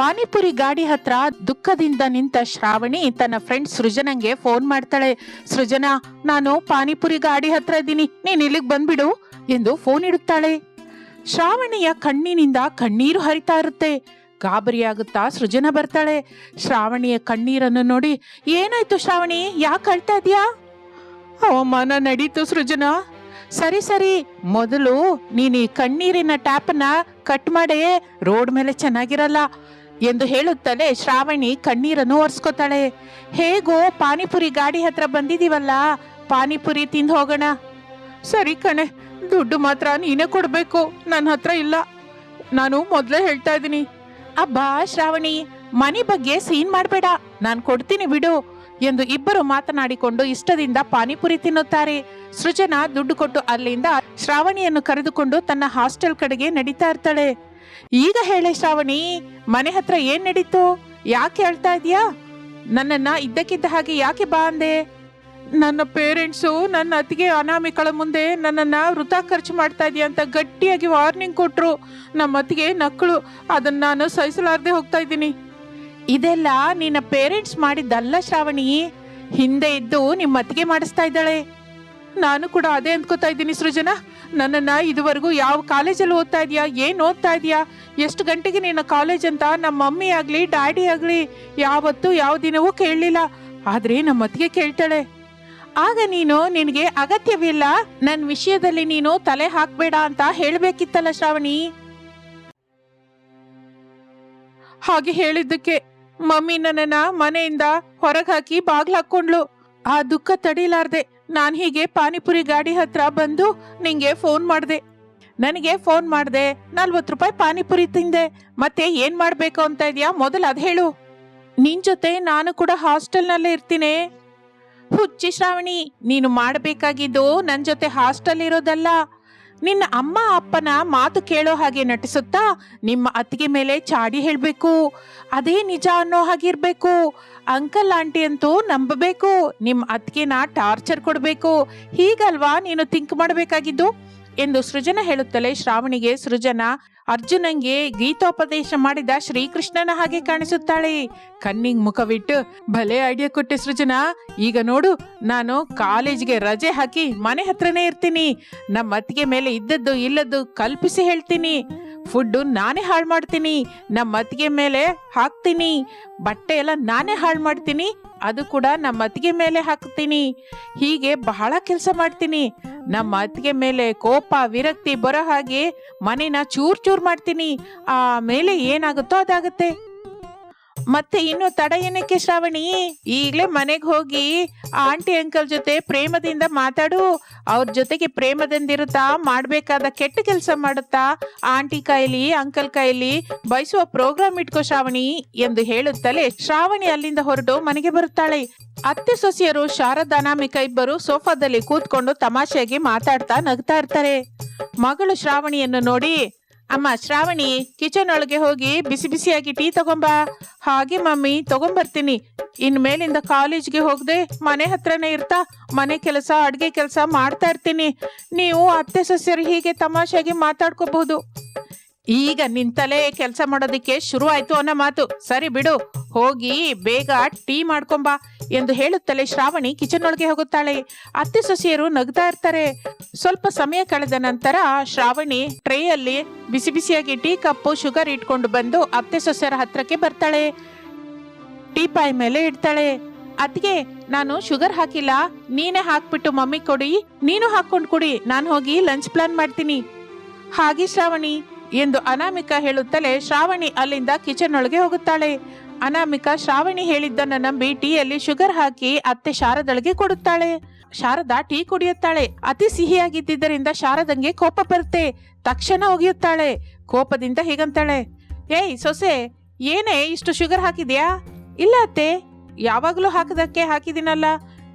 ಪಾನಿಪುರಿ ಗಾಡಿ ಹತ್ರ ದುಃಖದಿಂದ ನಿಂತ ಶ್ರಾವಣಿ, ತನ್ನ ಫ್ರೆಂಡ್ ಸೃಜನಂಗೆ ಫೋನ್ ಮಾಡ್ತಾಳೆ. ಸೃಜನಾ, ನಾನು ಪಾನಿಪುರಿ ಗಾಡಿ ಹತ್ರ ಇದ್ದೀನಿ. ನೀನ್ ಇಲ್ಲಿಗೆ ಬಂದ್ಬಿಡು ಎಂದು ಫೋನ್ ಇಡುತ್ತಾಳೆ. ಶ್ರಾವಣಿಯ ಕಣ್ಣಿನಿಂದ ಕಣ್ಣೀರು ಹರಿತಾ ಇರುತ್ತೆ. ಗಾಬರಿಯಾಗುತ್ತಾ ಸೃಜನ ಬರ್ತಾಳೆ. ಶ್ರಾವಣಿಯ ಕಣ್ಣೀರನ್ನು ನೋಡಿ, ಏನಾಯ್ತು ಶ್ರಾವಣಿ? ಯಾಕೆ ಅಳ್ತಾ ಇದೀಯಾ ಅವಮಾನ ನಡೀತು ಸೃಜನ. ಸರಿ ಸರಿ. ಮೊದಲು ನೀನು ಈ ಕಣ್ಣೀರಿನ ಟ್ಯಾಪನ್ನ ಕಟ್ ಮಾಡೇ, ರೋಡ್ ಮೇಲೆ ಚೆನ್ನಾಗಿರಲ್ಲ. ಎಂದು ಹೇಳುತ್ತಲೇ ಶ್ರಾವಣಿ ಕಣ್ಣೀರನ್ನು ಒರೆಸ್ಕೋತಾಳೆ. ಹೇಗೋ ಪಾನಿಪುರಿ ಗಾಡಿ ಹತ್ರ ಬಂದಿದೀವಲ್ಲ, ಪಾನಿಪುರಿ ತಿಂದು ಹೋಗೋಣ. ಸರಿ ಕಣೆ, ದುಡ್ಡು ಮಾತ್ರ ನೀನೇ ಕೊಡಬೇಕು ನನ್ನ ಹತ್ರ ಇಲ್ಲ. ನಾನು ಮೊದಲೇ ಹೇಳ್ತಾ ಇದ್ದೀನಿ. ಅಬ್ಬಾ ಶ್ರಾವಣಿ, ಮನೆ ಬಗ್ಗೆ ಸೀನ್ ಮಾಡಬೇಡ, ನಾನು ಕೊಡ್ತೀನಿ ಬಿಡು ಎಂದು ಇಬ್ಬರು ಮಾತನಾಡಿಕೊಂಡು ಇಷ್ಟದಿಂದ ಪಾನಿಪುರಿ ತಿನ್ನುತ್ತಾರೆ. ಸೃಜನಾ ದುಡ್ಡು ಕೊಟ್ಟು ಅಲ್ಲಿಂದ ಶ್ರಾವಣಿಯನ್ನು ಕರೆದುಕೊಂಡು ತನ್ನ ಹಾಸ್ಟೆಲ್ ಕಡೆಗೆ ನಡೀತಾ ಇರ್ತಾಳೆ. ಈಗ ಹೇಳೆ ಶ್ರಾವಣಿ, ಮನೆ ಹತ್ರ ಏನ್ ನಡೀತು? ಯಾಕೆ ಹೇಳ್ತಾ ಇದೀಯಾ? ನನ್ನನ್ನ ಇದ್ದಕ್ಕಿದ್ದ ಹಾಗೆ ಯಾಕೆ ಬಾ ಅಂದೆ? ನನ್ನ ಪೇರೆಂಟ್ಸು ನನ್ನ ಅತ್ತಿಗೆ ಅನಾಮಿಕಳ ಮುಂದೆ ನನ್ನನ್ನ ವೃತ ಖರ್ಚು ಮಾಡ್ತಾ ಇದೀಯ ಅಂತ ಗಟ್ಟಿಯಾಗಿ ವಾರ್ನಿಂಗ್ ಕೊಟ್ರು. ನಮ್ಮ ಅತ್ತಿಗೆ ನಕ್ಕಳು ಅದನ್ನ ನಾನು ಸಹಿಸಲಾರ್ದೆ ಹೋಗ್ತಾ ಇದ್ದೀನಿ. ಇದೆಲ್ಲ ನಿನ್ನ ಪೇರೆಂಟ್ಸ್ ಮಾಡಿದ್ದಲ್ಲ ಶ್ರಾವಣಿ. ಹಿಂದೆ ಇದ್ದು ನಿಮ್ಮ ಅತ್ತಿಗೆ ಮಾಡಿಸ್ತಾ ಇದ್ದಾಳೆ. ನಾನು ಕೂಡ ಅದೇ ಅಂದ್ಕೋತಾ ಇದ್ದೀನಿ ಸೃಜನಾ. ನನ್ನನ್ನು ಇದುವರೆಗೂ ಯಾವ ಕಾಲೇಜಲ್ಲಿ ಓದ್ತಾ ಇದೆಯಾ? ಏನು ಓದ್ತಾ ಇದೆಯಾ? ಎಷ್ಟು ಗಂಟೆಗೆ ನಿನ್ನ ಕಾಲೇಜ್ ಅಂತ? ನಮ್ಮ ಮಮ್ಮಿ ಆಗಲಿ, ಡ್ಯಾಡಿ ಆಗಲಿ, ಯಾವತ್ತೂ ಯಾವ ದಿನವೂ ಕೇಳಲಿಲ್ಲ. ಆದ್ರೆ ನಮ್ಮ ಅತ್ತಿಗೆ ಕೇಳ್ತಾಳೆ. ಆಗ ನೀನು ನಿನಗೆ ಅಗತ್ಯವಿಲ್ಲ. ನನ್ನ ವಿಷಯದಲ್ಲಿ ನೀನು ತಲೆ ಹಾಕ್ಬೇಡ ಅಂತ ಹೇಳಬೇಕಿತ್ತಲ್ಲ ಶ್ರಾವಣಿ. ಹಾಗೆ ಹೇಳಿದ್ದಕ್ಕೆ ಮಮ್ಮಿ ನನ್ನನ್ನು ಮನೆಯಿಂದ ಹೊರಗೆ ಹಾಕಿ ಬಾಗ್ಲು ಹಾಕೊಂಡ್ಲು ಆ ದುಃಖ ತಡಿಲಾರ್ದೆ ನಾನು ಹೀಗೆ ಪಾನಿಪುರಿ ಗಾಡಿ ಹತ್ರ ಬಂದು ನಿಂಗೆ ಫೋನ್ ಮಾಡ್ದೆ. ನನಗೆ ಫೋನ್ ಮಾಡ್ದೆ, ನಲ್ವತ್ತು ರೂಪಾಯಿ ಪಾನಿಪುರಿ ತಿಂದೆ. ಮತ್ತೆ ಏನ್ ಮಾಡ್ಬೇಕು ಅಂತ ಇದೆಯಾ? ಮೊದಲು ಅದ್ ಹೇಳು. ನಿನ್ ಜೊತೆ ನಾನು ಕೂಡ ಹಾಸ್ಟೆಲ್ನಲ್ಲೇ ಇರ್ತೀನಿ. ಹುಚ್ಚಿ ಶ್ರಾವಣಿ, ನೀನು ಮಾಡಬೇಕಾಗಿದ್ದು ನನ್ನ ಜೊತೆ ಹಾಸ್ಟೆಲ್ ಇರೋದಲ್ಲ. ನಿನ್ನ ಅಮ್ಮ ಅಪ್ಪನ ಮಾತು ಕೇಳೋ ಹಾಗೆ ನಟಿಸುತ್ತಾ ನಿಮ್ಮ ಅತ್ತಿಗೆ ಮೇಲೆ ಚಾಡಿ ಹೇಳಬೇಕು. ಅದೇ ನಿಜ ಅನ್ನೋ ಹಾಗಿರ್ಬೇಕು. ಅಂಕಲ್ ಆಂಟಿ ಅಂತೂ ನಂಬಬೇಕು. ನಿಮ್ಮ ಅತ್ತಿಗೆನ ಟಾರ್ಚರ್ ಕೊಡಬೇಕು. ಹೀಗಲ್ವಾ ನೀನು ಥಿಂಕ್ ಮಾಡಬೇಕಾಗಿದ್ದು? ಎಂದು ಸೃಜನ ಹೇಳುತ್ತಲೇ ಶ್ರಾವಣಿಗೆ ಸೃಜನ ಅರ್ಜುನಂಗೆ ಗೀತೋಪದೇಶ ಮಾಡಿದ ಶ್ರೀಕೃಷ್ಣನ ಹಾಗೆ ಕಾಣಿಸುತ್ತಾಳೆ. ಕಣ್ಣಿಂಗ್ ಮುಖವಿಟ್ಟು ಭಲೆ ಐಡಿಯಾ ಕೊಟ್ಟೆ ಸೃಜನ. ಈಗ ನೋಡು, ನಾನು ಕಾಲೇಜ್ಗೆ ರಜೆ ಹಾಕಿ ಮನೆ ಹತ್ರನೇ ಇರ್ತೀನಿ. ನಮ್ಮ ಅತ್ತಿಗೆ ಮೇಲೆ ಇದ್ದದ್ದು ಇಲ್ಲದ್ದು ಕಲ್ಪಿಸಿ ಹೇಳ್ತೀನಿ. ಫುಡ್ಡು ನಾನೇ ಹಾಳು ಮಾಡ್ತೀನಿ. ನಮ್ಮ ಅತ್ತಿಗೆ ಮೇಲೆ ಹಾಕ್ತೀನಿ. ಬಟ್ಟೆ ಎಲ್ಲ ನಾನೇ ಹಾಳು ಮಾಡ್ತೀನಿ. ಅದು ಕೂಡ ನಮ್ಮ ಅತ್ತಿಗೆ ಮೇಲೆ ಹಾಕ್ತೀನಿ. ಹೀಗೆ ಬಹಳ ಕೆಲಸ ಮಾಡ್ತೀನಿ. ನಮ್ಮ ಅತ್ತಿಗೆ ಮೇಲೆ ಕೋಪ, ವಿರಕ್ತಿ ಬರೋ ಹಾಗೆ ಮನೇನ ಚೂರ್ ಚೂರ್ ಮಾಡ್ತೀನಿ. ಆ ಮೇಲೆ ಏನಾಗುತ್ತೋ ಅದಾಗುತ್ತೆ. ಮತ್ತೆ ಇನ್ನು ತಡ ಏನಕ್ಕೆ ಶ್ರಾವಣಿ? ಈಗಲೇ ಮನೆಗೆ ಹೋಗಿ ಆಂಟಿ ಅಂಕಲ್ ಜೊತೆ ಪ್ರೇಮದಿಂದ ಮಾತಾಡು. ಅವ್ರ ಜೊತೆಗೆ ಪ್ರೇಮದಿಂದಿರುತ್ತಾ, ಮಾಡಬೇಕಾದ ಕೆಟ್ಟ ಕೆಲಸ ಮಾಡುತ್ತಾ? ಆಂಟಿ ಕೈಲಿ, ಅಂಕಲ್ ಕೈಲಿ ಬಯಸುವ ಪ್ರೋಗ್ರಾಮ್ ಇಟ್ಕೋ ಶ್ರಾವಣಿ ಎಂದು ಹೇಳುತ್ತಲೇ ಶ್ರಾವಣಿ ಅಲ್ಲಿಂದ ಹೊರಟು ಮನೆಗೆ ಬರುತ್ತಾಳೆ. ಅತ್ತೆ ಸೊಸೆಯರು ಶಾರದಾನಾಮಿಕ ಇಬ್ಬರು ಸೋಫಾದಲ್ಲಿ ಕೂತ್ಕೊಂಡು ತಮಾಷೆಯಾಗಿ ಮಾತಾಡ್ತಾ ನಗ್ತಾ ಇರ್ತಾರೆ. ಮಗಳು ಶ್ರಾವಣಿಯನ್ನು ನೋಡಿ ಅಮ್ಮ, ಶ್ರಾವಣಿ ಕಿಚನ್ ಒಳಗೆ ಹೋಗಿ ಬಿಸಿ ಬಿಸಿಯಾಗಿ ಟೀ ತಗೊಂಬಾ. ಹಾಗೆ ಮಮ್ಮಿ, ತಗೊಂಬರ್ತೀನಿ. ಇನ್ ಮೇಲಿಂದ ಕಾಲೇಜ್ಗೆ ಹೋಗದೆ ಮನೆ ಹತ್ರನೇ ಇರ್ತಾ, ಮನೆ ಕೆಲಸ, ಅಡ್ಗೆ ಕೆಲಸ ಮಾಡ್ತಾ ಇರ್ತೀನಿ. ನೀವು ಅತ್ತೆ, ಸೊಸೆಯರು ಹೀಗೆ ತಮಾಷೆಯಾಗಿ ಮಾತಾಡ್ಕೋಬಹುದು. ಈಗ ನಿಂತಲೇ ಕೆಲಸ ಮಾಡೋದಕ್ಕೆ ಶುರು ಆಯ್ತು ಅನ್ನೋ ಮಾತು. ಸರಿ ಬಿಡು, ಹೋಗಿ ಬೇಗ ಟೀ ಮಾಡ್ಕೊಂಬಾ ಎಂದು ಹೇಳುತ್ತಲೇ ಶ್ರಾವಣಿ ಕಿಚನ್ ಒಳಗೆ ಹೋಗುತ್ತಾಳೆ. ಅತ್ತೆ ಸೊಸೆಯರು ನಗ್ತಾ ಇರ್ತಾರೆ. ಸ್ವಲ್ಪ ಸಮಯ ಕಳೆದ ನಂತರ ಶ್ರಾವಣಿ ಟ್ರೇಯಲ್ಲಿ ಬಿಸಿ ಬಿಸಿಯಾಗಿ ಟೀ ಕಪ್ಪು ಶುಗರ್ ಇಟ್ಕೊಂಡು ಬಂದು ಅತ್ತೆ ಸೊಸೆಯರ ಹತ್ರಕ್ಕೆ ಬರ್ತಾಳೆ. ಟೀ ಪಾಯ್ ಮೇಲೆ ಇಡ್ತಾಳೆ. ಅದ್ಗೆ ನಾನು ಶುಗರ್ ಹಾಕಿಲ್ಲ, ನೀನೇ ಹಾಕ್ಬಿಟ್ಟು ಮಮ್ಮಿ ಕೊಡಿ, ನೀನು ಹಾಕೊಂಡು ಕೊಡಿ, ನಾನು ಹೋಗಿ ಲಂಚ್ ಪ್ಲಾನ್ ಮಾಡ್ತೀನಿ. ಹಾಗೆ ಶ್ರಾವಣಿ ಎಂದು ಅನಾಮಿಕಾ ಹೇಳುತ್ತಲೇ ಶ್ರಾವಣಿ ಅಲ್ಲಿಂದ ಕಿಚನ್ ಒಳಗೆ ಹೋಗುತ್ತಾಳೆ. ಅನಾಮಿಕಾ ಶ್ರಾವಣಿ ಹೇಳಿದ್ದನ್ನು ನಂಬಿ ಟೀಯಲ್ಲಿ ಶುಗರ್ ಹಾಕಿ ಅತ್ತೆ ಶಾರದಳಿಗೆ ಕೊಡುತ್ತಾಳೆ. ಶಾರದಾ ಟೀ ಕುಡಿಯುತ್ತಾಳೆ. ಅತಿ ಸಿಹಿಯಾಗಿದ್ದರಿಂದ ಶಾರದಂಗೆ ಕೋಪ ಬರುತ್ತೆ. ತಕ್ಷಣ ಒಗೆಯುತ್ತಾಳೆ. ಕೋಪದಿಂದ ಹೀಗಂತಾಳೆ. ಏಯ್ ಸೊಸೆ, ಏನೇ ಇಷ್ಟು ಶುಗರ್ ಹಾಕಿದ್ಯಾ? ಇಲ್ಲ ಅತ್ತೆ. ಯಾವಾಗಲೂ ಹಾಕದಕ್ಕೆ ಹಾಕಿದಿನಲ್ಲ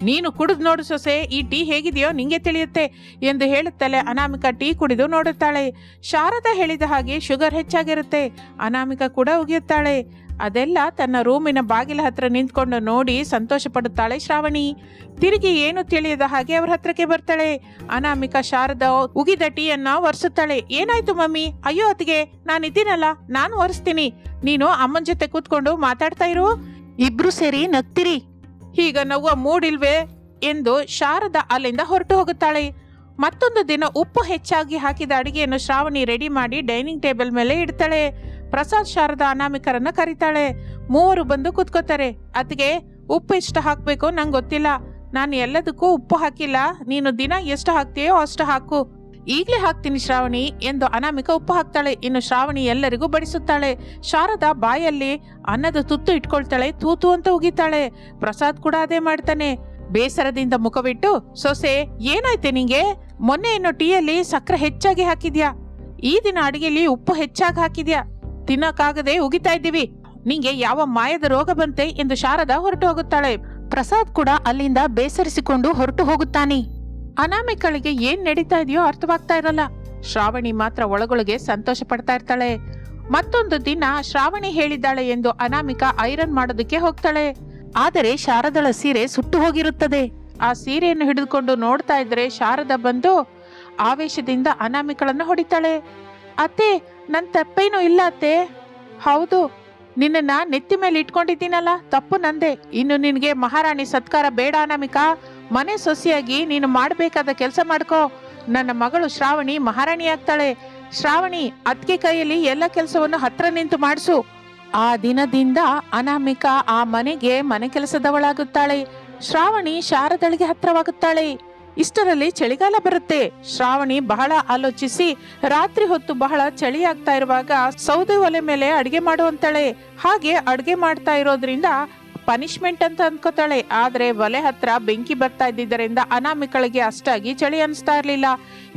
ನೀನು ಕುಡಿದು ನೋಡು ಸೊಸೆ, ಈ ಟೀ ಹೇಗಿದೆಯೋ ನಿಂಗೆ ತಿಳಿಯುತ್ತೆ ಎಂದು ಹೇಳುತ್ತಲೇ ಅನಾಮಿಕ ಟೀ ಕುಡಿದು ನೋಡುತ್ತಾಳೆ. ಶಾರದ ಹೇಳಿದ ಹಾಗೆ ಶುಗರ್ ಹೆಚ್ಚಾಗಿರುತ್ತೆ, ಅನಾಮಿಕ ಕೂಡ ಉಗಿಯುತ್ತಾಳೆ. ಅದೆಲ್ಲ ತನ್ನ ರೂಮಿನ ಬಾಗಿಲ ಹತ್ರ ನಿಂತ್ಕೊಂಡು ನೋಡಿ ಸಂತೋಷ ಪಡುತ್ತಾಳೆ ಶ್ರಾವಣಿ. ತಿರುಗಿ ಏನು ತಿಳಿಯದ ಹಾಗೆ ಅವ್ರ ಹತ್ರಕ್ಕೆ ಬರ್ತಾಳೆ. ಅನಾಮಿಕ ಶಾರದ ಉಗಿದ ಟೀಯನ್ನ ಒರೆಸುತ್ತಾಳೆ. ಏನಾಯ್ತು ಮಮ್ಮಿ? ಅಯ್ಯೋ ಅತ್ತಿಗೆ ನಾನು ಇದ್ದೀನಲ್ಲ ನಾನು ಒರೆಸ್ತೀನಿ. ನೀನು ಅಮ್ಮನ ಜೊತೆ ಕೂತ್ಕೊಂಡು ಮಾತಾಡ್ತಾ ಇರು. ಇಬ್ರು ಸೇರಿ ನಗ್ತಿರಿ. ಈಗ ನವ್ವ ಮೂಡಿಲ್ವೇ ಎಂದು ಶಾರದ ಅಲ್ಲಿಂದ ಹೊರಟು ಹೋಗುತ್ತಾಳೆ. ಮತ್ತೊಂದು ದಿನ ಉಪ್ಪು ಹೆಚ್ಚಾಗಿ ಹಾಕಿದ ಅಡಿಗೆಯನ್ನು ಶ್ರಾವಣಿ ರೆಡಿ ಮಾಡಿ ಡೈನಿಂಗ್ ಟೇಬಲ್ ಮೇಲೆ ಇಡ್ತಾಳೆ. ಪ್ರಸಾದ್ ಶಾರದಾ ಅನಾಮಿಕರನ್ನ ಕರೀತಾಳೆ. ಮೂವರು ಬಂದು ಕುತ್ಕೋತಾರೆ. ಅತ್ತಿಗೆ, ಉಪ್ಪು ಎಷ್ಟು ಹಾಕ್ಬೇಕು? ನಂಗೆ ಗೊತ್ತಿಲ್ಲ. ನಾನು ಎಲ್ಲದಕ್ಕೂ ಉಪ್ಪು ಹಾಕಿಲ್ಲ. ನೀನು ದಿನ ಎಷ್ಟು ಹಾಕ್ತೀಯೋ ಅಷ್ಟು ಹಾಕು. ಈಗಲೇ ಹಾಕ್ತೀನಿ ಶ್ರಾವಣಿ ಎಂದು ಅನಾಮಿಕ ಉಪ್ಪು ಹಾಕ್ತಾಳೆ. ಇನ್ನು ಶ್ರಾವಣಿ ಎಲ್ಲರಿಗೂ ಬಡಿಸುತ್ತಾಳೆ. ಶಾರದಾ ಬಾಯಲ್ಲಿ ಅನ್ನದ ತುತ್ತು ಇಟ್ಕೊಳ್ತಾಳೆ. ತೂತು ಅಂತ ಉಗಿತಾಳೆ. ಪ್ರಸಾದ್ ಕೂಡ ಅದೇ ಮಾಡ್ತಾನೆ. ಬೇಸರದಿಂದ ಮುಖವಿಟ್ಟು, ಸೊಸೆ, ಏನಾಯ್ತೆ ನಿಂಗೆ? ಮೊನ್ನೆ ಇನ್ನು ಟೀಯಲ್ಲಿ ಸಕ್ಕರೆ ಹೆಚ್ಚಾಗಿ ಹಾಕಿದ್ಯಾ? ಈ ದಿನ ಅಡಿಗೆಲಿ ಉಪ್ಪು ಹೆಚ್ಚಾಗಿ ಹಾಕಿದ್ಯಾ? ತಿನ್ನಕ್ಕಾಗದೆ ಉಗಿತಾ ಇದ್ದೀವಿ. ನಿಂಗೆ ಯಾವ ಮಾಯದ ರೋಗ ಬಂತೆ ಎಂದು ಶಾರದಾ ಹೊರಟು ಹೋಗುತ್ತಾಳೆ. ಪ್ರಸಾದ್ ಕೂಡ ಅಲ್ಲಿಂದ ಬೇಸರಿಸಿಕೊಂಡು ಹೊರಟು ಹೋಗುತ್ತಾನೆ. ಅನಾಮಿಕಳಿಗೆ ಏನ್ ನಡೀತಾ ಇದೆಯೋ ಅರ್ಥವಾಗ್ತಾ ಇರಲ್ಲ. ಶ್ರಾವಣಿ ಮಾತ್ರ ಒಳಗೊಳಗೆ ಸಂತೋಷ ಪಡ್ತಾ ಇರ್ತಾಳೆ. ಮತ್ತೊಂದು ದಿನ ಶ್ರಾವಣಿ ಹೇಳಿದ್ದಾಳೆ ಎಂದು ಅನಾಮಿಕಾ ಐರನ್ ಮಾಡೋದಕ್ಕೆ ಹೋಗ್ತಾಳೆ. ಆದರೆ ಶಾರದಳ ಸೀರೆ ಸುಟ್ಟು ಹೋಗಿರುತ್ತದೆ. ಆ ಸೀರೆಯನ್ನು ಹಿಡಿದುಕೊಂಡು ನೋಡ್ತಾ ಇದ್ರೆ ಶಾರದ ಬಂದು ಆವೇಶದಿಂದ ಅನಾಮಿಕಳನ್ನು ಹೊಡಿತಾಳೆ. ಅತ್ತೆ, ನನ್ ತಪ್ಪೇನೂ ಇಲ್ಲ ಅತ್ತೆ. ಹೌದು, ನಿನ್ನನ್ನ ನೆತ್ತಿ ಮೇಲೆ ಇಟ್ಕೊಂಡಿದ್ದೀನಲ್ಲ, ತಪ್ಪು ನಂದೆ. ಇನ್ನು ನಿನಗೆ ಮಹಾರಾಣಿ ಸತ್ಕಾರ ಬೇಡ ಅನಾಮಿಕಾ. ಮನೆ ಸೊಸೆಯಾಗಿ ನೀನು ಮಾಡಬೇಕಾದ ಕೆಲಸ ಮಾಡ್ಕೋ. ನನ್ನ ಮಗಳು ಶ್ರಾವಣಿ ಮಹಾರಾಣಿ ಆಗ್ತಾಳೆ. ಶ್ರಾವಣಿ, ಅತ್ತಿಗೆ ಕೈಯಲ್ಲಿ ಎಲ್ಲ ಕೆಲಸವನ್ನು ಹತ್ರ ನಿಂತು ಮಾಡಿಸು. ಆ ದಿನದಿಂದ ಅನಾಮಿಕ ಆ ಮನೆಗೆ ಮನೆ ಕೆಲಸದವಳಾಗುತ್ತಾಳೆ. ಶ್ರಾವಣಿ ಶಾರದಳಿಗೆ ಹತ್ರವಾಗುತ್ತಾಳೆ. ಇಷ್ಟರಲ್ಲಿ ಚಳಿಗಾಲ ಬರುತ್ತೆ. ಶ್ರಾವಣಿ ಬಹಳ ಆಲೋಚಿಸಿ ರಾತ್ರಿ ಹೊತ್ತು ಬಹಳ ಚಳಿ ಆಗ್ತಾ ಇರುವಾಗ ಸೌದೆ ಒಲೆ ಮೇಲೆ ಅಡಿಗೆ ಮಾಡುವಂತಾಳೆ. ಹಾಗೆ ಅಡಿಗೆ ಮಾಡ್ತಾ ಇರೋದ್ರಿಂದ ಪನಿಷ್ಮೆಂಟ್ ಅಂತ ಅನ್ಕೋತಾಳೆ. ಆದ್ರೆ ಒಲೆ ಹತ್ರ ಬೆಂಕಿ ಬರ್ತಾ ಇದ್ದಿದ್ದರಿಂದ ಅನಾಮಿಕಳಿಗೆ ಅಷ್ಟಾಗಿ ಚಳಿ ಅನಿಸ್ತಾ ಇರಲಿಲ್ಲ.